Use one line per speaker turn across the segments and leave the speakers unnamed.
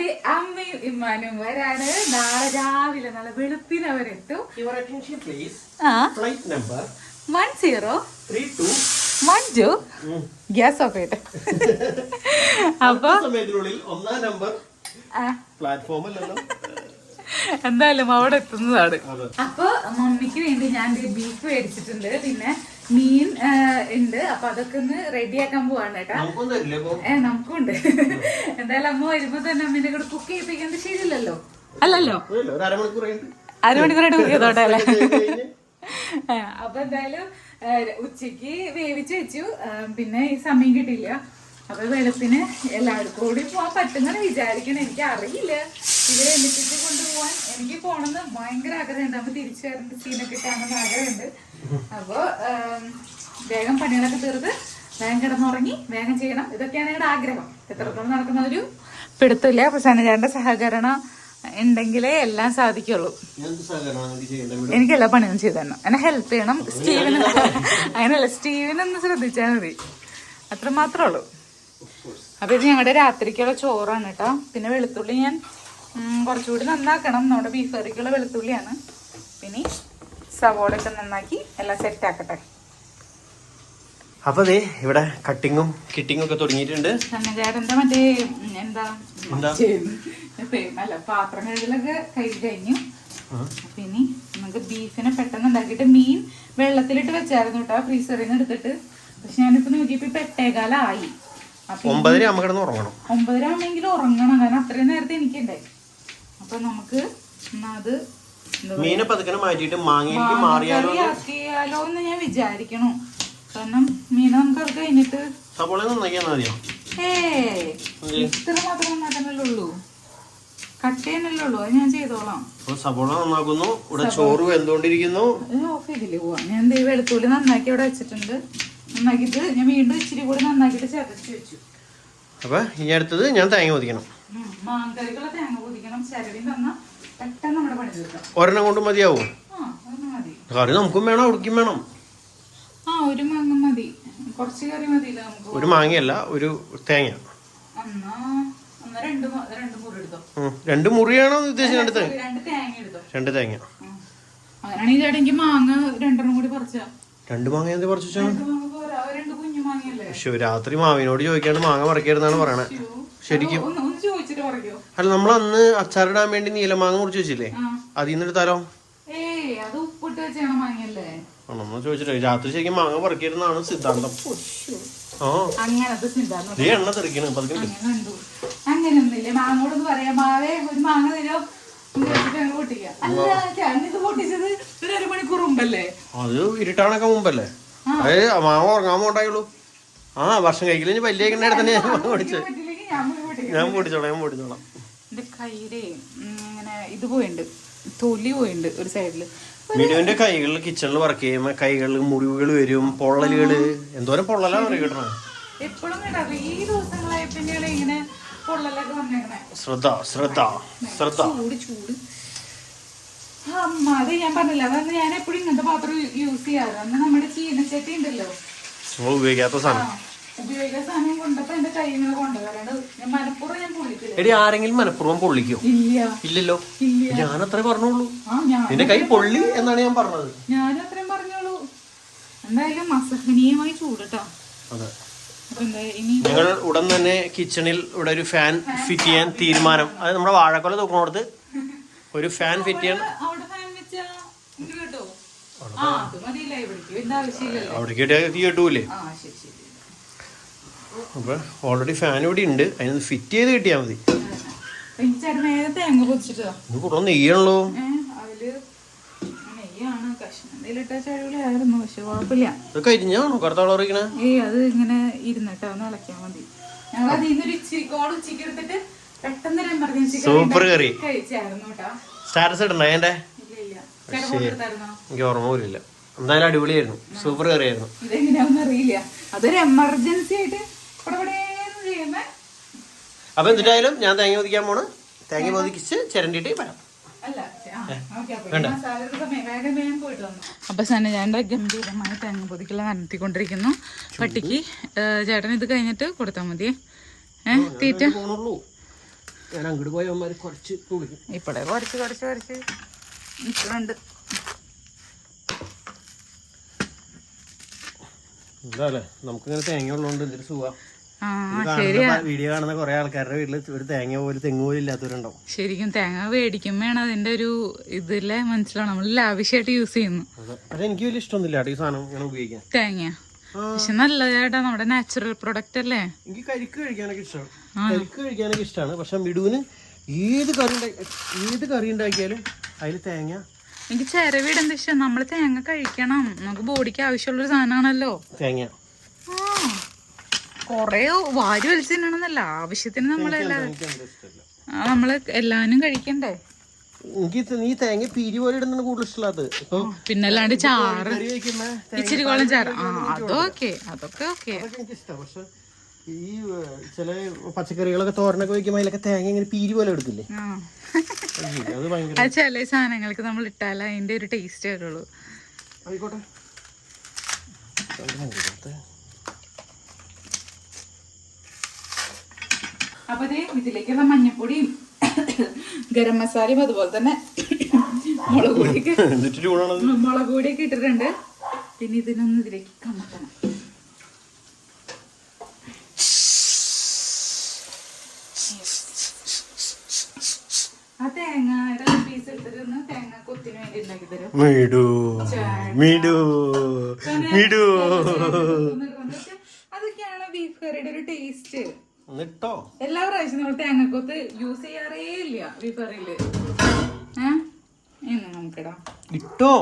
ദേ അമ്മയും ഇമ്മാനും വരാണ്. നാളെ രാവിലെ നാളെ വെളുപ്പിന് അവരെത്തും. One zero.
One two.
Gas off ചെയ്ത് അപ്പൊ?
ഒന്നാം നമ്പർ പ്ലാറ്റ്ഫോം
എന്തായാലും അവിടെ എത്തുന്നതാണ്.
അതെ.
അപ്പൊ മമ്മിക്ക് വേണ്ടി ഞാൻ ബീഫ് മേടിച്ചിട്ടുണ്ട്. പിന്നെ മീൻ ഉണ്ട്. അപ്പൊ അതൊക്കെ ഒന്ന് റെഡിയാക്കാൻ പോവാണ് കേട്ടോ. ഏ നമുക്കുണ്ട്. എന്തായാലും അമ്മ വരുമ്പോ തന്നെ അമ്മേന്റെ കൂടെ കുക്ക് ചെയ്യിപ്പിക്കുന്നത് ശരിയല്ലല്ലോ അല്ലല്ലോ. അരമണിക്കൂറായിട്ട് കുക്ക് ചെയ്തോട്ടെ അല്ലേ? അപ്പൊ എന്തായാലും ഉച്ചയ്ക്ക് വേവിച്ച് വെച്ചു. പിന്നെ ഈ സമയം കിട്ടിയില്ല. അപ്പൊ വെളുപ്പിന് എല്ലാവർക്കും കൂടി പോവാൻ പറ്റുന്ന വിചാരിക്കണം. എനിക്ക് അറിയില്ല ഇവരെ എണ്ണിച്ചിട്ട് കൊണ്ടുപോവാൻ എനിക്ക് പോണെന്ന് ഭയങ്കര ആഗ്രഹമുണ്ട്. അപ്പൊ തിരിച്ചു വരേണ്ട സീനൊക്കെ കാണുന്ന ആഗ്രഹമുണ്ട്. അപ്പൊ വേഗം പണികളൊക്കെ തീർത്ത് വേഗം കിടന്നുറങ്ങി വേഗം ചെയ്യണം. ഇതൊക്കെയാണ് ഞങ്ങളുടെ ആഗ്രഹം. എത്രത്തോളം നടക്കുന്ന ഒരു പിടുത്തില്ല അപ്പൊ സനജാന്റെ സഹകരണം ഉണ്ടെങ്കിലേ എല്ലാം സാധിക്കുള്ളൂ.
ഞാൻ എന്ത് എനിക്ക് ചെയ്യേണ്ടത് ഇവിടെ?
എനിക്ക് എല്ലാ പണിയും ചെയ്തു തരണം. എന്നെ ഹെൽപ്പ് ചെയ്യണം. സ്റ്റീവിന് അങ്ങനെയല്ല സ്റ്റീവിനൊന്ന് ശ്രദ്ധിച്ചാൽ മതി. അത്ര മാത്രമേ ഉള്ളൂ അപ്പൊ ഇത് ഞങ്ങളുടെ രാത്രിക്കുള്ള ചോറാണ് കേട്ടോ. പിന്നെ വെളുത്തുള്ളി ഞാൻ കുറച്ചുകൂടി നന്നാക്കണം. നമ്മുടെ ബീഫ് കറിക്കുള്ള വെളുത്തുള്ളിയാണ്. പിന്നെ സവോള ഒക്കെ നന്നാക്കി എല്ലാം സെറ്റ് ആക്കട്ടെ.
അപ്പൊ ദേ ഇവിടെ കട്ടിങ്ങും കിട്ടിങ്ങും ഒക്കെ തുടങ്ങിയിട്ടുണ്ട്.
സന്നജാടന്റെ മറ്റേ എന്താ? അല്ല പാത്രം കഴുകലൊക്കെ കഴുകി കഴിഞ്ഞു. പിന്നെ നമുക്ക് ബീഫിനെ പെട്ടെന്ന് ഉണ്ടാക്കിയിട്ട് മീൻ വെള്ളത്തിലിട്ട് വെച്ചായിരുന്നു കേട്ടോ ഫ്രീസറിൽ നിന്ന് എടുത്തിട്ട്. പക്ഷെ ഞാനിപ്പോ നോക്കിയപ്പോ പെട്ടേകാലായി.
ഒമ്പതര കിടന്ന് ഉറങ്ങണം.
ഒമ്പതര ആവുമെങ്കിലും ഉറങ്ങണം. കാരണം അത്രയും നേരത്തെ എനിക്കുണ്ടേ അപ്പൊ നമുക്ക് അത്
മീനെ പതുക്കനെ മാറ്റിയിട്ട് മാങ്ങയിലേക്ക് മാറിയാലോ
ആക്കിയാലോ എന്ന് ഞാൻ വിചാരിക്കണു. കാരണം മീൻ നമുക്ക് അത് കഴിഞ്ഞിട്ട്
സവോള നന്നാക്കിയാൽ മതിയോ?
ഏയ് ഇത്ര മാത്രം നന്നാക്കാനല്ലേ ഉള്ളൂ. കട്ട് ചെയ്യാനല്ലേ ഉള്ളൂ അത് ഞാൻ ചെയ്തോളാം.
സവോള നന്നാക്കുന്നു. ഇവിടെ ചോറ്
വെന്തോണ്ടിരിക്കുന്നു ഓഫ് ചെയ്തില്ലേ? പോവാ ഞാൻ ദേ വെളുത്തുള്ളി നന്നാക്കി ഇവിടെ വെച്ചിട്ടുണ്ട്. നന്നാക്കിയിട്ട് ഞാൻ വീണ്ടും ഇച്ചിരി കൂടി നന്നാക്കിയിട്ട് ചതച്ച് വെച്ചു
അപ്പൊ ഇനി അടുത്തത് ഞാൻ തേങ്ങ ഒതിക്കണം.
മാങ്കറിക്കുള്ള തേങ്ങ തന്ന പെട്ടെന്ന് നമ്മുടെ പണി തീർക്കാം.
ഒരെണ്ണം കൊണ്ട് മതിയാവും? കറി നമുക്കും വേണം അവിടേക്കും വേണം.
ആ ഒരു മാങ്ങ മതി. കുറച്ച് കറി മതിയില്ല നമുക്ക്.
ഒരു മാങ്ങയല്ല ഒരു തേങ്ങ.
രണ്ട്
മുറിയാണോ ഉദ്ദേശിച്ചത്
രണ്ട് തേങ്ങ?
രണ്ട് തേങ്ങ
ഉം. അങ്ങനെയാണെങ്കിൽ ചേട്ടാ എനിക്ക് മാങ്ങ രണ്ടെണ്ണം കൂടി പറിച്ചാ.
രണ്ട് മാങ്ങ എന്ത് പറിച്ചു പക്ഷെ രാത്രി മാവിനോട് ചോദിക്കാണ്ട് മാങ്ങ പറിക്കരുതെന്നാണ് പറയണേ. ശരിക്കും
ഒന്ന് ഒന്ന് ചോദിച്ചിട്ട് പറയോ
അല്ല നമ്മൾ അന്ന് അച്ചാറിടാൻ വേണ്ടി നീലമാങ്ങ മുറിച്ച് വെച്ചില്ലേ? അതിൽ നിന്ന് എടുത്താലോ? ചോദിച്ചിട്ട് രാത്രി ശരിക്കും മാങ്ങ പറിക്കരുതെന്നാണ് സിദ്ധാന്തം. ആ. ഈ എണ്ണ തെറിക്കണ് പതുക്കെ
അങ്ങനെ കണ്ടു. അങ്ങനെയൊന്നുമില്ല മാങ്ങോടൊന്ന് പറയാം. മാവേ ഒരു മാങ്ങ തരോ
അത് ഇരുട്ടാണൊക്കെ മുമ്പല്ലേ? അത് മാങ്ങ ഉറങ്ങാൻ പോണ്ടായുള്ളൂ. ആ വർഷം കഴിക്കലും വലിയ കിണ്ണ തന്നെ ഞാൻ മാങ്ങ പൊടിച്ചത്
പറ്റില്ലെങ്കിൽ ഞാൻ പോയി പൊട്ടിക്കാം.
ഞാൻ പൊടിച്ചോളാം ഞാൻ പൊടിച്ചോളാം.
എന്റെ കയ്യിലേ ഇങ്ങനെ ഇത് പോയിണ്ട്. തൊലി പോയിണ്ട് ഒരു സൈഡിൽ
മിനുവിന്റെ കൈകളിൽ കിച്ചണിൽ വർക്ക് ചെയ്യുമ്പോ കൈകളിൽ മുറിവുകൾ വരും പൊള്ളലുകൾ എന്തോരം പൊള്ളലാണ് അറിയ കിട്ടണേ
എപ്പോഴും ഈ ദിവസങ്ങളായി പിന്നെയാണ് ഇങ്ങനെ പൊള്ളലൊക്കെ വന്നേക്കണേ.
ശ്രദ്ധ ശ്രദ്ധ ശ്രദ്ധ.
ചൂട് ചൂട്. അമ്മ അത് ഞാൻ പറഞ്ഞില്ല അതായത് ഞാൻ എപ്പോഴും ഇങ്ങനത്തെ പാത്രം യൂസ് ചെയ്യാറ്. അന്ന് നമ്മുടെ ചീനച്ചട്ടി ഉണ്ടല്ലോ.
ഉപയോഗിക്കാത്ത സാധനം.
കൊണ്ടപ്പോ എന്റെ കൈ ഇങ്ങനെ കൊണ്ടുവരാണ്ട്. ഞാൻ ഞാൻ പൊള്ളിക്കില്ല.
എടി ആരെങ്കിലും മനഃപൂർവം പൊള്ളിക്കോ?
ഇല്ല.
ഇല്ലല്ലോ.
ഇല്ല.
ഞാൻ അത്രേ പറഞ്ഞോളൂ.
ആ ഞാൻ
നിന്റെ കൈ പൊള്ളി എന്നാണ് ഞാൻ പറഞ്ഞത്.
ഞാനും അത്രയും പറഞ്ഞോളൂ. എന്തായാലും അസഹനീയമായി ചൂടട്ടോ.
അതെ.
അപ്പൊ എന്താ ഇനി
ഞങ്ങൾ ഉടൻ തന്നെ കിച്ചണിൽ ഇവിടെ ഒരു ഫാൻ ഫിറ്റ് ചെയ്യാൻ തീരുമാനം. അത് നമ്മുടെ വാഴക്കൊല തൂക്കണോടത്ത് ഒരു ഫാൻ ഫിറ്റ് ചെയ്യാൻ
അവിടെ ഫാൻ വെച്ചാ കേട്ടോ? ആ അത് മതിയില്ല ഇവിടേക്ക്. ഇതിന്റെ അവിടെ
അവിടേക്ക് തീ കിട്ടൂലേ?
ആ ശരി. ശരി
അപ്പൊ ഓൾറെഡി ഫാൻ ഇവിടെ ഉണ്ട്. അതിനൊന്ന് ഫിറ്റ് ചെയ്ത് കിട്ടിയാൽ മതി. ഇത് കുറേ നെയ്യാണല്ലോ. കറുത്ത
ഏയ് അത് ഇങ്ങനെ ഇരുന്നിട്ട് ഒന്ന് ഇളക്കിയാൽ മതി. ഞങ്ങൾ അതിൽ നിന്നൊരു ഇച്ചിരി കോൾ ഉച്ചയ്ക്ക് എടുത്തിട്ട് പെട്ടെന്ന് ഒരു എമർജൻസി
സൂപ്പർ കറി
കഴിച്ചായിരുന്നു കേട്ടോ.
സ്റ്റാറ്റസ്
ഇടണോ
എനിക്ക് ഓർമ്മ പോലും ഇല്ല എന്തായാലും അടിപൊളിയായിരുന്നു. സൂപ്പർ കറിയായിരുന്നു
ഇതെങ്ങനെയാണെന്ന് അറിയില്ല. അതൊരു എമർജൻസി ആയിട്ട്
അപ്പൊ എന്തിട്ടായാലും ഞാൻ തേങ്ങ പൊതിക്കാൻ പോണ്. തേങ്ങ പൊതിക്കിച്ച് ചിരണ്ടിട്ട് വരാം.
അല്ല അപ്പൊ സന്നജാന്റെ ഗംഭീരമായ തേങ്ങ പൊതിക്കല നടത്തിക്കൊണ്ടിരിക്കുന്നു. പട്ടിക്ക് ചേട്ടൻ ഇത് കഴിഞ്ഞിട്ട് കൊടുത്താൽ മതി. ഏഹ് തീറ്റ.
പോണുള്ളൂ. ഞാൻ അങ്ങോട്ട് പോയ കുറച്ച്
ഇപ്പഴേ കുറച്ച് കുറച്ച് കുറച്ച്. നിൽക്കുന്നുണ്ട്
എന്താ അല്ലേ? നമുക്കിങ്ങനെ തേങ്ങ ഉള്ളതുകൊണ്ട് എന്തൊരു സുഖം.
ആ
കാണുന്ന വീഡിയോ കാണുന്ന കുറെ ആൾക്കാരുടെ വീട്ടിൽ ഒരു തേങ്ങ പോലും തെങ്ങ് പോലും ഇല്ലാത്തവരുണ്ടാവും.
ശരിക്കും തേങ്ങ മേടിക്കുമ്പോഴാണ് അതിന്റെ ഒരു ഇതിലെ മനസ്സിലാവും നമ്മൾ ലാവിഷായിട്ട് യൂസ് ചെയ്യുന്നു.
പക്ഷെ എനിക്ക് വലിയ ഇഷ്ടമൊന്നുമില്ല ഈ സാധനം ഇങ്ങനെ ഉപയോഗിക്കാൻ.
തേങ്ങ. പക്ഷെ നല്ലതായിട്ടാ നമ്മുടെ നാച്ചുറൽ പ്രൊഡക്റ്റ് അല്ലേ?
എനിക്ക് കരിക്ക് കഴിക്കാനൊക്കെ ഇഷ്ടമാണ്. കരിക്ക് കഴിക്കാനൊക്കെ ഇഷ്ടമാണ്. പക്ഷെ മിടുവിന് ഏത് കറി ഏത് കറി ഉണ്ടാക്കിയാലും അതിൽ തേങ്ങ
എനിക്ക് ചിരവിട എന്താ ഇഷ്ടം? നമ്മൾ തേങ്ങ കഴിക്കണം. നമുക്ക് ബോഡിക്ക് ആവശ്യമുള്ളൊരു സാധനമാണല്ലോ.
തേങ്ങ.
കൊറേ വാരി വലിച്ചു തിന്നണമെന്നല്ല ആവശ്യത്തിന് നമ്മളെല്ലാ നമ്മൾ എല്ലാനും കഴിക്കണ്ടേ?
എനിക്ക് നീ തേങ്ങ പീരി പോലെ ഇടുന്നതാണ് കൂടുതൽ ഇഷ്ടമുള്ളത് ഇപ്പൊ
പിന്നെ അല്ലാണ്ട് ചാറ്. ഇച്ചിരി കോളം ചാറ്. ആ അതൊക്കെ അതൊക്കെ ഓക്കെ.
അതൊക്കെ എനിക്ക് ഇഷ്ടമാണ് പക്ഷെ ഈ ചില പച്ചക്കറികളൊക്കെ തോരനൊക്കെ വെക്കുമ്പോൾ അതിലൊക്കെ തേങ്ങ ഇങ്ങനെ പീരി പോലെ എടുക്കില്ലേ? അത്
ചില സാധനങ്ങൾക്ക് നമ്മൾ ഇട്ടാലേ അതിന്റെ ഒരു ടേസ്റ്റ് വരുള്ളൂ
ആയിക്കോട്ടെ. അത്
ഇത് ഇതിലേക്കുള്ള മഞ്ഞപ്പൊടിയും ഗരം മസാലയും അതുപോലെ തന്നെ മുളക് പൊടിയൊക്കെ മുളക് പൊടിയൊക്കെ ഇട്ടിട്ടുണ്ട്. പിന്നെ ഇതിനൊന്ന് ഇതിലേക്ക് കമത്തണം. ആ പീസ് തേങ്ങ കൊത്തിന് വേണ്ടി ഉണ്ടാക്കി തരും
മിടു മിടു മിടു
അതൊക്കെയാണ് ബീഫ് കറിയുടെ ഒരു ടേസ്റ്റ്
എന്നിട്ടോ?
എല്ലാ പ്രാവശ്യം നമ്മൾ തേങ്ങക്കൊത്ത് യൂസ് ചെയ്യാറേ ഇല്ല വിഫറിൽ ഏഹ് നമുക്കിടാം.
ഇട്ടോ?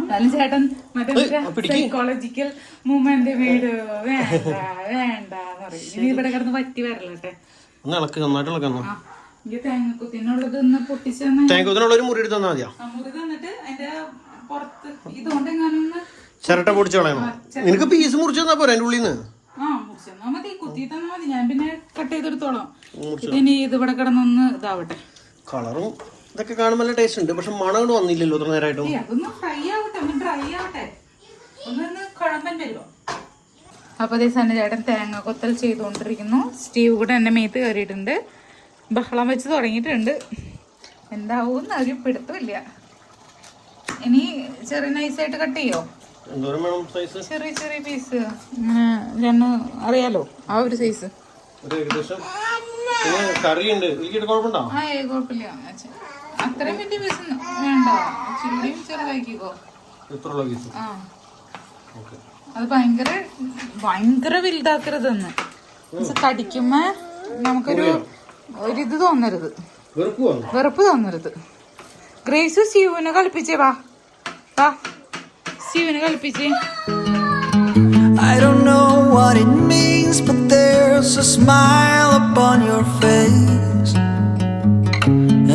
എന്നാലും ചേട്ടൻ മറ്റേ. സൈക്കോളജിക്കൽ മൂവ്മെന്റ് വീട്. വേണ്ട വേണ്ട എന്ന് പറയും. ഇനി ഇവിടെ കിടന്ന് പറ്റി വരലട്ടെ.
ഒന്ന് ഇളക്ക് നന്നായിട്ട്
തേങ്ങക്കുത്തിനുള്ളത്
ഒരു മുറി എടുത്ത് മതിയോ.
മുറി തന്നിട്ട് അതിന്റെ പുറത്ത് ഇതുകൊണ്ട്
ചിരട്ട പൊടിച്ച് കളയണം? നിനക്ക് പീസ് മുറിച്ചു തന്നാ പോരാ അതിന്റെ ഉള്ളിൽ നിന്ന്
ആ മുറിച്ചെന്നാ മതി കുത്തി തന്നാ മതി ഞാൻ പിന്നെ കട്ട് ഇതിനി ഇത് ഇവിടെ കിടന്നൊന്ന് ഇതാവട്ടെ.
കളറും ഇതൊക്കെ കാണുമ്പോൾ നല്ല ടേസ്റ്റ് ഉണ്ട്. പക്ഷെ മണം വന്നില്ലല്ലോ ഇത്ര നേരമായിട്ടും
അതൊന്ന് ഫ്രൈ ആവട്ടെ ഒന്ന് ഡ്രൈ ആവട്ടെ. ഒന്നൊന്ന് കുഴമ്പൻ വരുമോ അപ്പൊ അതേ സന്ന ചേട്ടൻ തേങ്ങ കൊത്തൽ ചെയ്തുകൊണ്ടിരിക്കുന്നു. സ്റ്റീവ് കൂടെ എന്റെ മേത്ത് കയറിയിട്ടുണ്ട്. ബഹളം വെച്ച് തുടങ്ങിയിട്ടുണ്ട്. എന്താവും ഒരു പിടുത്തമില്ല. ഇനി ചെറിയ നൈസായിട്ട് കട്ട് ചെയ്യോ? ചെറിയ ചെറിയ പീസ് ഇങ്ങനെ രണ്ട് അറിയാലോ ആ ഒരു സൈസ്
ഏകദേശം? പിന്നെ കറിയുണ്ട്. കുഴപ്പമുണ്ടോ?
ആ ഏ കുഴപ്പമില്ല അച്ഛൻ. അത്രയും വലിയ പീസ് വേണ്ട. ചെറുതാക്കിക്കോ.
ഇത്രയുള്ള പീസ്
ആ.
ഓക്കെ.
അത് ഭയങ്കര ഭയങ്കര വലുതാക്കരുതെന്ന്. കടിക്കുമ്പോ നമുക്കൊരു ഒരിത് തോന്നരുത്.
വെറുപ്പ്
തോന്നരുത്. ഗ്രേസ് ശിവന് കളിപ്പിച്ചേ വാ. വാ. കളിപ്പിച്ചേ.
what it means, but there's a smile upon your face.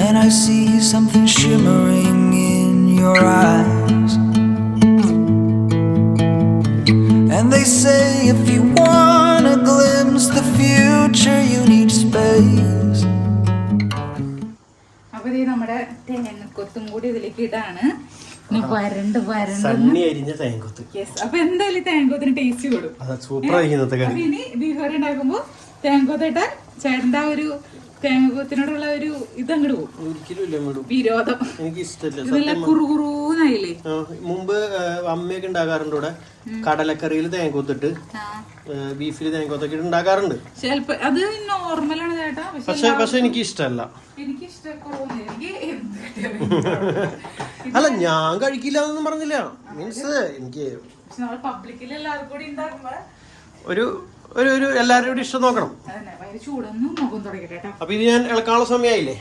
And I see something shimmering in your eyes. And they say if you want to glimpse the future, you need space.
അപ്പൊ ഇത് നമ്മുടെ തേങ്ങക്കൊത്തും കൂടി ഇതിലേക്ക് ഇടാണ് ഇനി വരണ്ട് വരണ്ട്.
സണ്ണി അരിഞ്ഞ തേങ്കൊത്ത്
yes അപ്പൊ എന്തായാലും ഈ ടേസ്റ്റ് കൂടും.
അതാ സൂപ്പർ ആയിരിക്കും ഇന്നത്തെ
അപ്പൊ
കറി.
ഇനി ബീഫ് കറി ഉണ്ടാക്കുമ്പോ തേങ്ങക്കൊത്ത് ഇട്ടാൽ ചേട്ടന്റെ ആ ഒരു തേങ്ങക്കൊത്തിനോടുള്ള ഒരു ഇത് അങ്ങോട്ട് പോകും
ഒരിക്കലും
വിരോധം.
എനിക്ക് ഇഷ്ടമില്ല
കുറുകുറൂന്നായില്ലേ?
മുമ്പ് അമ്മയൊക്കെ ഉണ്ടാകാറുണ്ട് ഇവിടെ. കടലക്കറിയിൽ തേങ്ങക്കൊത്തിട്ട് ബീഫിൽ തേങ്ങക്കൊത്തൊക്കെ ഉണ്ടാകാറുണ്ട്. ഉണ്ടാക്കാറുണ്ട്
ചിലപ്പോ അത് നോർമലാണ് ചേട്ടാ. പക്ഷെ
പക്ഷെ എനിക്ക് ഇഷ്ടമല്ല
എനിക്ക്
അല്ല ഞാൻ കഴിക്കില്ല എന്നൊന്നും പറഞ്ഞില്ല. മീൻസ് എനിക്ക് ഒരു ഒരു ഒരു എല്ലാവരുടെയും ഇഷ്ടം നോക്കണം. അപ്പൊ ഇത് ഞാൻ ഇളക്കാനുള്ള സമയമായില്ലേ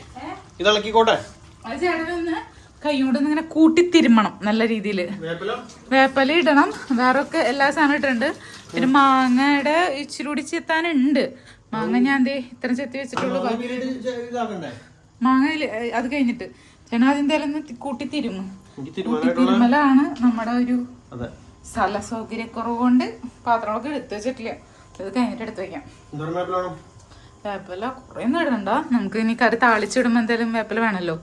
ഇത് ഇളക്കിക്കോട്ടെ?
അത് ചേട്ടനൊന്ന് കൈകൊണ്ട് ഇങ്ങനെ കൂട്ടി തിരുമണം നല്ല രീതിയിൽ
വേപ്പില?
ഇടണം. വേറെ ഒക്കെ എല്ലാ സാധനം ഇട്ടുണ്ട് പിന്നെ മാങ്ങയുടെ ഇച്ചിരി കൂടി ചെത്താനുണ്ട്. മാങ്ങ ഞാൻ ദേ ഇത്ര ചെത്തി വെച്ചിട്ടുള്ളൂ.
ഇതാക്കണ്ടേ?
മാങ്ങ ഇല്ല, അത് കഴിഞ്ഞിട്ട്. ചേട്ടാ അതെന്തായാലും ഒന്ന് കൂട്ടി തിരുമു. കൂട്ടി തിരുമലാണ് നമ്മുടെ ഒരു സ്ഥല സൗകര്യക്കുറവ് കൊണ്ട് പാത്രങ്ങളൊക്കെ എടുത്തു വെച്ചിട്ടില്ല. ഇത് കഴിഞ്ഞിട്ട് എടുത്ത് വെക്കാം.
വേപ്പല
കുറേ ഒന്നും ഇടണ്ട. നമുക്ക് ഇനി കറി താളിച്ചിടുമ്പോൾ എന്തായാലും വേപ്പില വേണമല്ലോ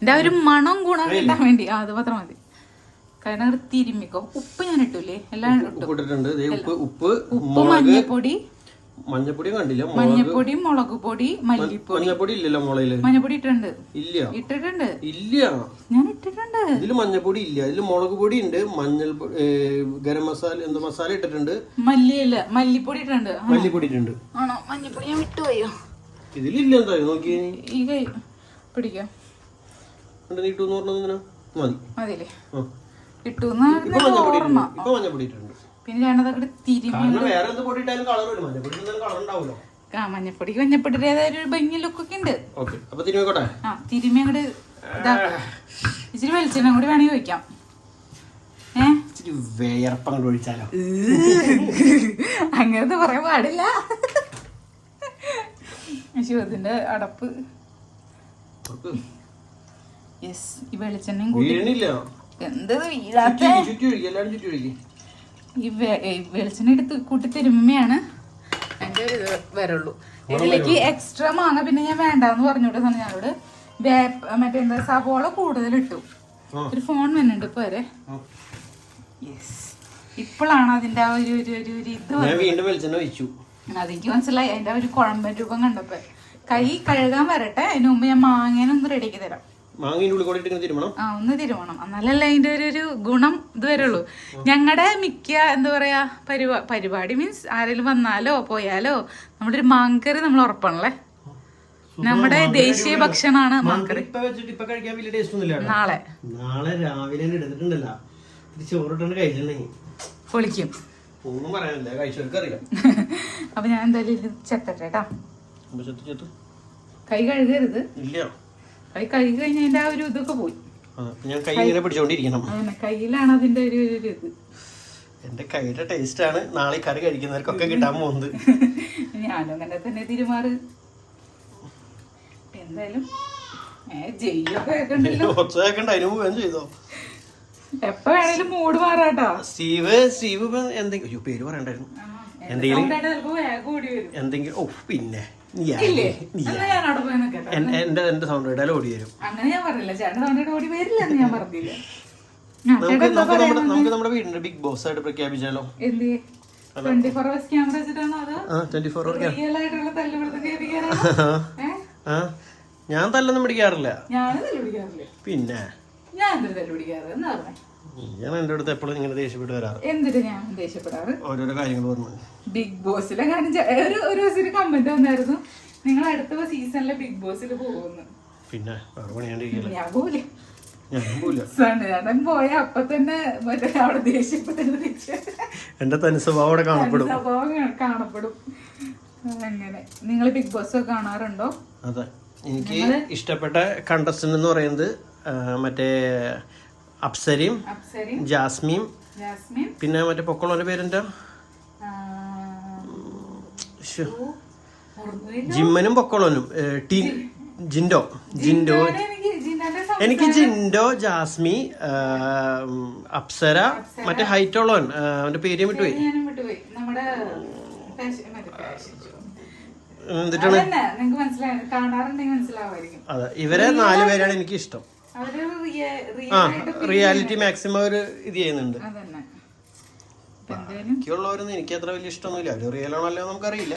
എന്റെ ആ ഒരു മണം ഗുണം കിട്ടാൻ വേണ്ടി. ആ അത് മാത്രം മതി. കാരണം തിരുമ്മിക്കോ. ഉപ്പ് ഞാൻ ഇട്ടൂലേ? എല്ലാം ഇട്ടു.
ഉപ്പ് ഉപ്പ്
മഞ്ഞപ്പൊടി
മഞ്ഞപ്പൊടിയും കണ്ടില്ല.
മഞ്ഞപ്പൊടി മുളക് പൊടി മല്ലിപ്പൊടി.
മഞ്ഞപ്പൊടി ഇല്ലല്ലോ മുളയിൽ?
മഞ്ഞപ്പൊടി ഇട്ടിട്ടുണ്ട്.
ഇല്ല.
ഇട്ടിട്ടുണ്ട്.
ഇല്ല.
ഞാൻ ഇട്ടിട്ടുണ്ട്.
ഇതിൽ മഞ്ഞപ്പൊടി ഇല്ല. ഇതിൽ മുളക് പൊടി ഉണ്ട്. മഞ്ഞൾ ഗരം മസാല എന്തോ മസാല ഇട്ടിട്ടുണ്ട്.
മല്ലിയില്ല. മല്ലിപ്പൊടി ഇട്ടിട്ടുണ്ട്.
മല്ലിപ്പൊടി ഇട്ടിട്ടുണ്ട്.
ആണോ? മഞ്ഞപ്പൊടി ഞാൻ വിട്ടുപോയോ
ഇതിലില്ല എന്തായാലും നോക്കി
ഈ കൈ പിടിക്കാം.
എന്നിട്ട് നീട്ടു എന്ന് പറഞ്ഞത് മതി.
മതിയില്ലേ?
ആ.
ഇട്ടു
ഇപ്പൊ മഞ്ഞപ്പൊടി ഇട്ടിട്ടുണ്ട്. ഇപ്പൊ മഞ്ഞപ്പൊടി ഇട്ടിട്ടുണ്ട്.
പിന്നെ രണ്ടാമത് തിരുമി
ആ മഞ്ഞപ്പൊടി
മഞ്ഞപ്പൊടിയുടെ മഞ്ഞപ്പൊടിയുടേതായ ഒരു ഭംഗി ലുക്കൊക്കെ ഉണ്ട്. ആ തിരുമി അങ്ങോട്ട് ഇച്ചിരി വെളിച്ചെണ്ണ കൂടി വേണമെങ്കിൽ ഒഴിക്കാം.
ഒഴിച്ചാലോ?
അങ്ങനത്തെ പറയാൻ പാടില്ല. ശിവത്തിന്റെ അടപ്പ്. യെസ് ഈ വെളിച്ചെണ്ണയും കൂടി എന്ത് വീഴാത്ത ഈ വെളിച്ചെണ്ണ എടുത്ത് കൂട്ടി തിരുമ്മയാണ് എന്റെ ഒരു ഇത് വരുള്ളൂ. ഇതിലേക്ക് എക്സ്ട്രാ മാങ്ങ പിന്നെ ഞാൻ വേണ്ടാന്ന് പറഞ്ഞോട്ടെ ഞാനോട് വേപ്പ മറ്റേ എന്താ സവോള കൂടുതൽ ഇട്ടു. ഒരു ഫോൺ വന്നിട്ടുണ്ട് ഇപ്പൊ വരെ. യെസ് ഇപ്പോഴാണ് അതിന്റെ ആ ഒരു ഒരു ഒരു ഇത് അതെനിക്ക് മനസ്സിലായി. അതിന്റെ ഒരു കുഴമ്പൻ രൂപം കണ്ടപ്പോ കൈ കഴുകാൻ വരട്ടെ. അതിന് മുമ്പ് ഞാൻ മാങ്ങേനൊന്ന് റെഡിയാക്കി തരാം.
മാങ്ങയുടെ ഉള്ളിൽ കൂടെ ഇട്ട് തിരുമണം?
ആ ഒന്ന് തിരുവണം എന്നാലല്ലേ അതിന്റെ ഒരു ഒരു ഗുണം ഇത് വരുള്ളൂ ഞങ്ങളുടെ മിക്ക എന്താ പറയാ പരിപാ പരിപാടി മീൻസ് ആരെങ്കിലും വന്നാലോ പോയാലോ നമ്മുടെ ഒരു മാങ്കറി നമ്മൾ ഉറപ്പാണല്ലേ? നമ്മുടെ ദേശീയ ഭക്ഷണമാണ് മാങ്കറി നാളെ.
നാളെ രാവിലെ തന്നെ എടുത്തിട്ടുണ്ടല്ലോ. ഇത് ചോറിട്ടാണ് കഴിച്ചിട്ടുണ്ടെങ്കിൽ
പൊളിക്കും.
ഒന്നും പറയാനില്ല. കഴിച്ചവർക്ക് അറിയാം.
അപ്പൊ ഞാൻ എന്തായാലും ചെത്തട്ടെ കേട്ടാ കൈ കഴുകരുത്.
ഇല്ല.
കൈ കഴുകി കഴിഞ്ഞാൽ അതിന്റെ ആ ഒരു ഇതൊക്കെ പോയി.
ഞാൻ കൈ ഇങ്ങനെ പിടിച്ചോണ്ടിരിക്കണം.
അങ്ങനെ കയ്യിലാണ് അതിന്റെ ഒരു ഒരു ഇത്.
എന്റെ കൈയുടെ ടേസ്റ്റ് ആണ് നാളെ കറി കഴിക്കുന്നവർക്കൊക്കെ കിട്ടാൻ പോകുന്നത്.
ഞാനും അങ്ങനെ തന്നെ തിരുമാറ്. എന്തായാലും
ചെയ്തോ.
എപ്പ വേണേലും മൂഡ് മാറാട്ടോ.
സ്റ്റീവ് സ്റ്റീവ് എന്തെങ്കിലും പേര് പറയണ്ടായിരുന്നു. എന്തെങ്കിലും എന്തെങ്കിലും ഓ പിന്നെ. എന്റെ എന്റെ സൗണ്ട് ഇടാലും ഓടി വരും.
അങ്ങനെ ഞാൻ പറഞ്ഞില്ല. ചേട്ടൻ ഓടി വരില്ല എന്ന് ഞാൻ പറഞ്ഞില്ല.
നമുക്ക് നമ്മുടെ വീടിന്റെ ബിഗ് ബോസ് ആയിട്ട് പ്രഖ്യാപിച്ചാലോ? ഞാൻ തല്ലൊന്നും പിടിക്കാറില്ല. പിന്നെ?
ഞാൻ തല്ലു തല്ലുപിടിക്കാറ് എന്നാ പറഞ്ഞേ.
ഞാൻ എന്റെ അടുത്ത് എപ്പോഴും ഇങ്ങനെ ദേഷ്യപ്പെട്ട് വരാറ്.
എന്തിട്ട് ഞാൻ ദേഷ്യപ്പെടാറ്?
ഓരോരോ കാര്യങ്ങൾ പറഞ്ഞു
ബിഗ് ബോസിലെ കാര്യം ഒരു ഒരു ദിവസം ഒരു കമന്റ് വന്നായിരുന്നു. നിങ്ങൾ അടുത്ത സീസണിലെ ബിഗ് ബോസിൽ പോകുന്നു
പിന്നെ വേറെ പണിയാണ്ടിരിക്കില്ല?
ഞാൻ പോലെ
ഞാനും പോവില്ല.
സണ്ണേടൻ പോയ അപ്പൊ തന്നെ മറ്റേ അവിടെ ദേഷ്യപ്പെട്ടു
എന്റെ തനി സ്വഭാവം അവിടെ കാണപ്പെടും.
സ്വഭാവം കാ- കാണപ്പെടും. അങ്ങനെ. നിങ്ങൾ ബിഗ് ബോസ് കാണാറുണ്ടോ?
അതെ. എനിക്ക് ഇഷ്ടപ്പെട്ട കണ്ടസ്റ്റന്റ് എന്ന് പറയുന്നത് മറ്റേ അപ്സരയും
അപ്സരി
ജാസ്മിയും
ജാസ്മിൻ.
പിന്നെ മറ്റേ പൊക്കമുള്ളവരുടെ പേരെന്താ? ശ്ശോ. ജിമ്മനും പൊക്കമുള്ളവനും. ഏ, ടി ജിൻഡോ. ജിൻഡോ.
എനിക്ക് ജിന്നാന്റെ സം-
എനിക്ക് ജിൻഡോ ജാസ്മി ആ, അപ്സര മറ്റേ ഹൈറ്റ് ഉള്ളവൻ ആ, അവന്റെ പേര് വിട്ടുപോയി.
ഞാനും വിട്ടുപോയി. നമ്മുടെ ഫാഷൻ- മറ്റേ ഫാഷൻ ഷോ.
എന്നിട്ടാണ്
അതന്നെ നിങ്ങക്ക് മനസ്സിലായി കാണാറുണ്ടെങ്കിൽ മനസ്സിലാവുമായിരിക്കും.
അതെ ഇവരെ നാലുപേരാണ് എനിക്ക് ഇഷ്ടം ആ റിയാലിറ്റി മാക്സിമം ഒരു ഇത് ചെയ്യുന്നുണ്ട്. ബാക്കിയുള്ളവരൊന്നും എനിക്ക് അത്ര വലിയ ഇഷ്ടമൊന്നുമില്ല. അവർ റിയൽ ആണല്ലോ നമുക്കറിയില്ല.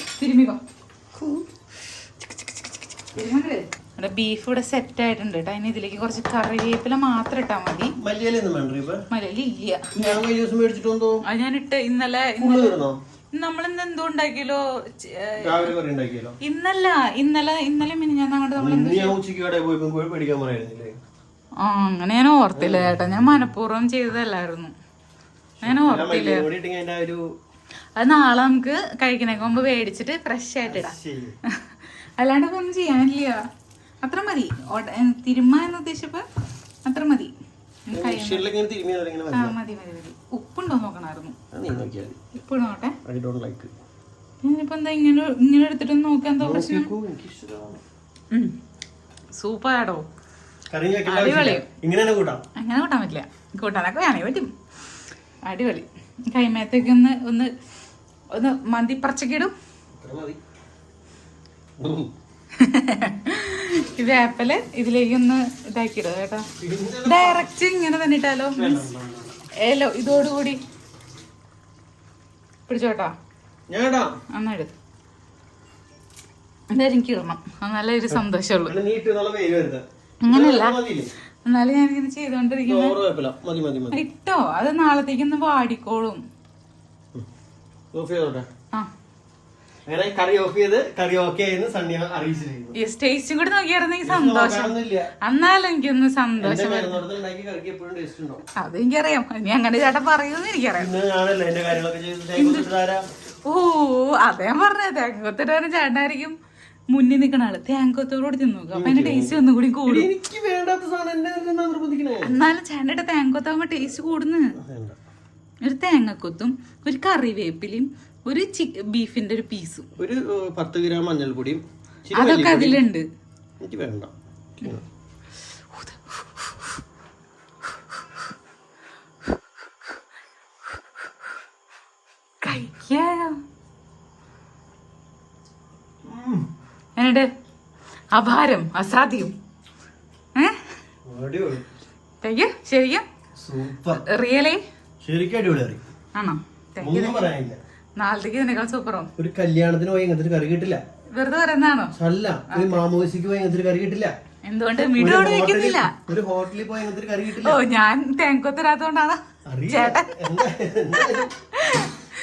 ബീഫ് ഇവിടെ സെറ്റ് ആയിട്ടുണ്ട് കേട്ടോ അതിന് ഇതിലേക്ക് കുറച്ച് കറിവേപ്പില മാത്രം ഇട്ടാ മതി.
ഞാനിട്ട്
അത് ഞാൻ ഇട്ട് ഇന്നലെ നമ്മളിന്ന് എന്തോ ഉണ്ടാക്കിയല്ലോ? ഇന്നല്ല ഇന്നലെ ഇന്നലെ മിനി ഞാൻ അങ്ങോട്ട് നമ്മൾ ആ അങ്ങനെ ഞാൻ ഓർത്തില്ല ചേട്ടാ. ഞാൻ മനഃപൂർവം ചെയ്തതല്ലായിരുന്നു. ഞാൻ ഓർത്തില്ല. അത് നാളെ നമുക്ക് കഴിക്കണേക്ക് മുമ്പ് മേടിച്ചിട്ട് ഫ്രഷ് ആയിട്ട് ഇടാം. അല്ലാണ്ട് ഇപ്പൊ ഒന്നും ചെയ്യാനില്ല. അത്ര മതി. തിരുമ്മ എന്ന് ഉദ്ദേശിച്ചപ്പോ? അത്ര മതി. ആ മതി മതി മതി. ഉപ്പുണ്ടോ
നോക്കണായിരുന്നു
ഉപ്പ് നോട്ടെ ഞാനിപ്പോ എന്താ ഇങ്ങനെ ഇങ്ങനെ എടുത്തിട്ട് നോക്കാൻ എന്താ പ്രശ്നം? ഉം. സൂപ്പറാടോ
കറി വെക്കേണ്ട ഇങ്ങനെ തന്നെ കൂട്ടാം?
അങ്ങനെ കൂട്ടാൻ പറ്റില്ല. കൂട്ടാനൊക്കെ വേണേ പറ്റും. അടിപൊളി. കൈമേത്തേക്ക് ഒന്ന് ഒന്ന് ഒന്ന് മന്തി പറിച്ചൊക്കെ
അത്ര മതി.
ഈ വേപ്പൽ ഇതിലേക്ക് ഒന്ന് ഇതാക്കിയിടുക കേട്ടോ. ഡയറക്റ്റ് ഇങ്ങനെ തന്നെ ഇട്ടാലോ? ഏലോ ഇതോടുകൂടി പിടിച്ചോട്ടോ എന്നാ എടുത്തു എന്തായാലും എനിക്ക് ഇടണം. നല്ലൊരു സന്തോഷമുള്ളൂ.
മതിയില്ലേ?
എന്നാലും ഞാനിങ്ങനെ
മതി
ഇട്ടോ അത് നാളത്തേക്കൊന്ന് വാടിക്കോളും. ടേസ്റ്റും കൂടി നോക്കിയായിരുന്നെങ്കിൽ സന്തോഷം. എന്നാലും എനിക്കൊന്ന് സന്തോഷം അത് എനിക്കറിയാം. ഇനി അങ്ങനെ ചേട്ടാ പറയുമെന്ന് എനിക്കറിയാം. ഓ അതേ പറഞ്ഞ തേങ്ങക്കൊത്തിട്ടാണ് ചേട്ടനായിരിക്കും. മുന്നിൽ നിൽക്കണ ആൾ. തേങ്കോത്തോടുകൂടി തിന്നു അപ്പൊ അതിന്റെ ടേസ്റ്റ് ഒന്നുകൂടി കൂടും.
എനിക്ക് വേണ്ടാത്ത സാധനം
എന്നാലും ചേട്ടന്റെ തേങ്കോത്താകുമ്പോ ടേസ്റ്റ് കൂടുന്നു. ഒരു തേങ്ങക്കൊത്തും ഒരു കറിവേപ്പിലയും ഒരു ബീഫിന്റെ ഒരു പീസും.
ഒരു പത്ത് ഗ്രാം മഞ്ഞൾപ്പൊടിയും
അതൊക്കെ. അതിലുണ്ട്.
എനിക്ക് വേണ്ട.
കഴിക്കാലോ എന്നിട്ട്? അപാരം അസാധ്യം. ശരിക്കും?
സൂപ്പർ.
റിയലി ആണോ? നാളത്തേക്ക് ഇതിനേക്കാൾ സൂപ്പറോ
ഒരു കല്യാണത്തിന് പോയി ഇങ്ങനത്തെ കറി കിട്ടില്ല.
വെറുതെ പറയുന്നതാണോ?
അല്ല ഒരു മാമോസിക്ക് പോയി ഇങ്ങനത്തെ കറി കിട്ടില്ല.
എന്തുകൊണ്ട്?
ഒരു
മിടോട് വെക്കുന്നില്ല
ഒരു ഹോട്ടലിൽ പോയി കറി കിട്ടില്ല.
ഓ ഞാൻ
കറി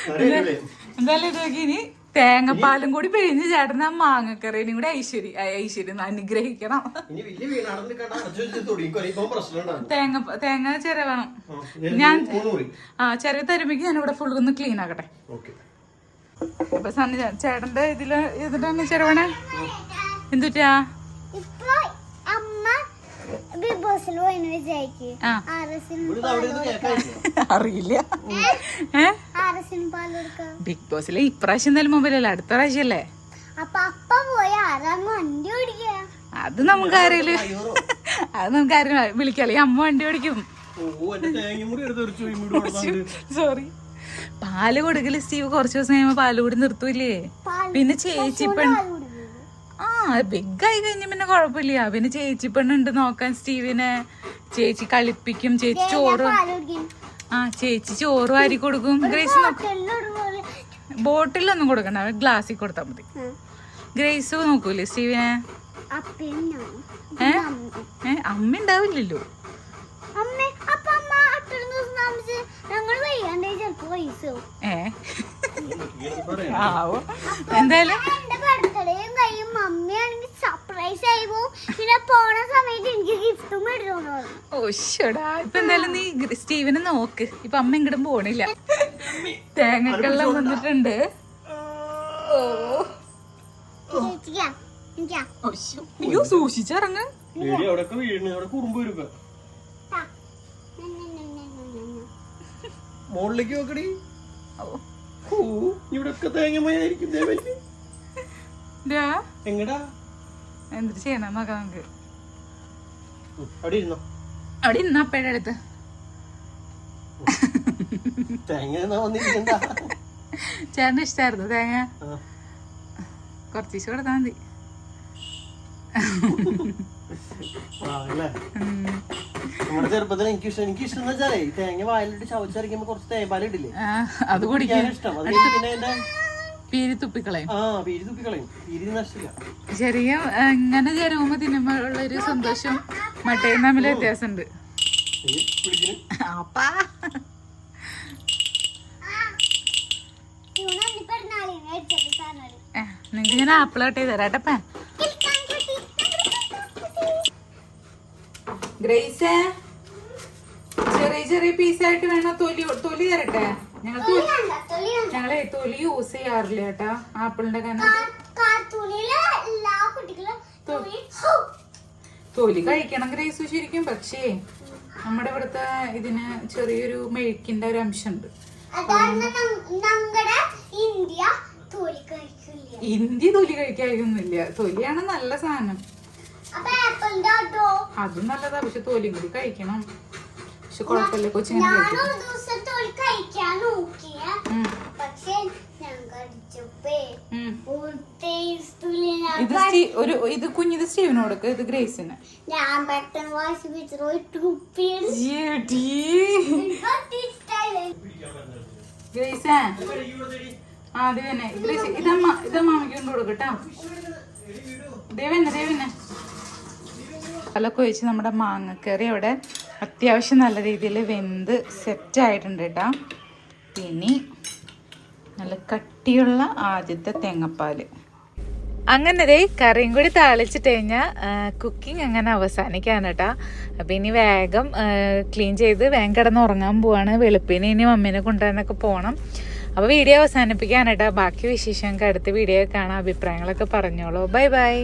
അടിപൊളി.
എന്തായാലും ഇത് നോക്കി ഇനി തേങ്ങപ്പാലും കൂടി പിഴിഞ്ഞ് ചേട്ടൻ ആ മാങ്ങക്കറിയും കൂടി ഐശ്വര്യ ഐശ്വര്യം അനുഗ്രഹിക്കണം. തേങ്ങ തേങ്ങ ചെറിയ വേണം.
ആ, ഞാൻ
ഞാൻ ആ ചെറിയ തരുമ്പേക്ക് ഞാനിവിടെ ഫുൾ ഒന്ന് ക്ലീൻ ആക്കട്ടെ.
അപ്പൊ
സന്നി സണ്ണി ചേട്ടന്റെ ഇതിൽ ഇതിട്ടാണ് ചെറുവണേ എന്തുറ്റാ?
ഇവിടെ
അറിയില്ല. ഏ? ബിഗ് ബോസിലെ ഇപ്രാവശ്യം എന്തായാലും മൊബൈലല്ല അടുത്ത
പ്രാവശ്യം അല്ലേ
അത് നമുക്ക് ആരെങ്കിലും അത് നമുക്ക് ആരെങ്കിലും വിളിക്കാം അമ്മ വണ്ടി ഓടിക്കും. സോറി പാൽ കൊടുക്കൽ സ്റ്റീവ് കുറച്ച് ദിവസം കഴിയുമ്പോ പാൽ കൂടി നിർത്തൂലേ പിന്നെ ചേച്ചി
പെണ്
ആ ബിഗ് ആയി കഴിഞ്ഞ പിന്നെ കുഴപ്പമില്ല. പിന്നെ ചേച്ചി പെണ്ണുണ്ട് നോക്കാൻ സ്റ്റീവിനെ ചേച്ചി കളിപ്പിക്കും ചേച്ചി ചോറ് ആ ചേച്ചി ചോറ് വാരി കൊടുക്കും. ഗ്രേസ് ബോട്ടിലൊന്നും കൊടുക്കണ്ട ഗ്ലാസ്സിൽ കൊടുത്താൽ മതി. ഗ്രേസ് നോക്കൂലേ സ്റ്റീവിനെ? ഏ? അമ്മ ഉണ്ടാവില്ലല്ലോ. ഏ. ആവോ. എന്തായാലും
സർപ്രൈസ് ആയി പിന്നെ പോണ സമയത്ത് എനിക്ക് ഗിഫ്റ്റും
ഓശോടാ ഇപ്പൊ എന്തായാലും നീ സ്റ്റീവനെ നോക്ക്. ഇപ്പൊ അമ്മ ഇങ്ങോട്ടും പോണില്ല. തേങ്ങക്കെല്ലാം വന്നിട്ടുണ്ട്. അയ്യോ സൂക്ഷിച്ചിറങ്ങ്.
മുകളിലേക്ക് നോക്കടി.
ഓ.
ഇവിടൊക്കെ തേങ്ങമയായിരിക്കും എങ്ങടാ?
എന്തിട്ട് ചെയ്യണം നോക്കാം നമുക്ക്
അവിടെ ഇരുന്നോ.
അവിടെ ഇന്ന് അപ്പയുടെ അടുത്ത്.
തേങ്ങ
ചേട്ടന് ഇഷ്ടായിരുന്നു തേങ്ങ.
ആ.
കൊടുത്താ മതി.
നമ്മുടെ ചെറുപ്പത്തിൽ എനിക്ക് ഇഷ്ടം എനിക്ക് ഇഷ്ടം എന്ന് വെച്ചാലേ തേങ്ങ വായിലിട്ട് ചവച്ചരക്കുമ്പോ കുറച്ച് തേപ്പാല ഇടില്ലേ
അത് കുടിക്കാൻ
ഇഷ്ടം. അത് കഴിഞ്ഞ് പിന്നെ എന്റെ
പീരി തുപ്പിക്കളയും.
ആ പീരി തുപ്പിക്കളയും. പീരി നഷ്ടമില്ല
ചെറിയ ഇങ്ങനെ ചേരുമ്പോ തിന്നുമ്പോഴുള്ള ഒരു സന്തോഷം മട്ടയും തമ്മിൽ വ്യത്യാസമുണ്ട്.
ആപ്പിളോട്ടേ
അപ്പാ നിങ്ങക്ക് ഞാൻ ആപ്പിൾ കട്ട് ചെയ്ത് ഗ്രേസേ ചെറിയ ചെറിയ പീസായിട്ട് വേണോ തൊലി തൊലി തരട്ടെ? ഞങ്ങൾ ഞങ്ങളെ തൊലി യൂസ് ചെയ്യാറില്ല കേട്ടാ ആപ്പിളിന്റെ കാരണം
തൊലി
കഴിക്കണം ഗ്രേസ് ശരിക്കും പക്ഷേ നമ്മുടെ ഇവിടുത്തെ ഇതിന് ചെറിയൊരു മെഴുക്കിന്റെ ഒരു അംശമുണ്ട്.
ഇന്ത്യ തൊലി
കഴിക്കാതൊന്നുമില്ല തൊലിയാണ് നല്ല സാധനം.
അതോ
നല്ലതാ പക്ഷെ തോലും കൂടി കഴിക്കണം. പക്ഷെ കുഴപ്പമില്ല കൊച്ചിങ്ങനെ ഇത് ഒരു ഇത് കുഞ്ഞിത് സ്റ്റീവിന് കൊടുക്ക ഇത് ഗ്രേസിന്. ഗ്രേസേ. ആ അത് തന്നെ ഗ്രേസ് ഇതമ്മ ഇതമ്മ അമ്മയ്ക്ക് കൊണ്ട് കൊടുക്കട്ടോ ദേവന്നെ ദേവന്നെ കലൊക്കെ ഒഴിച്ച് നമ്മുടെ മാങ്ങക്കറി അവിടെ അത്യാവശ്യം നല്ല രീതിയിൽ വെന്ത് സെറ്റ് ആയിട്ടുണ്ട് കേട്ടോ ഇനി നല്ല കട്ടിയുള്ള ആദ്യത്തെ തേങ്ങാപ്പാൽ. അങ്ങനെ ദേ കറിയും കൂടി താളിച്ചിട്ട് കഴിഞ്ഞാൽ കുക്കിംഗ് അങ്ങനെ അവസാനിക്കാണ് കേട്ടോ അപ്പം ഇനി വേഗം ക്ലീൻ ചെയ്ത് വേഗം കിടന്ന് ഉറങ്ങാൻ പോവാണ് വെളുപ്പിന്. ഇനി മമ്മീനെ കൊണ്ടുവരാനൊക്കെ പോകണം അപ്പോൾ വീഡിയോ അവസാനിപ്പിക്കാണ് കേട്ടോ ബാക്കി വിശേഷങ്ങൾക്ക് അടുത്ത വീഡിയോ കാണാം. അഭിപ്രായങ്ങളൊക്കെ പറഞ്ഞോളൂ. Bye bye.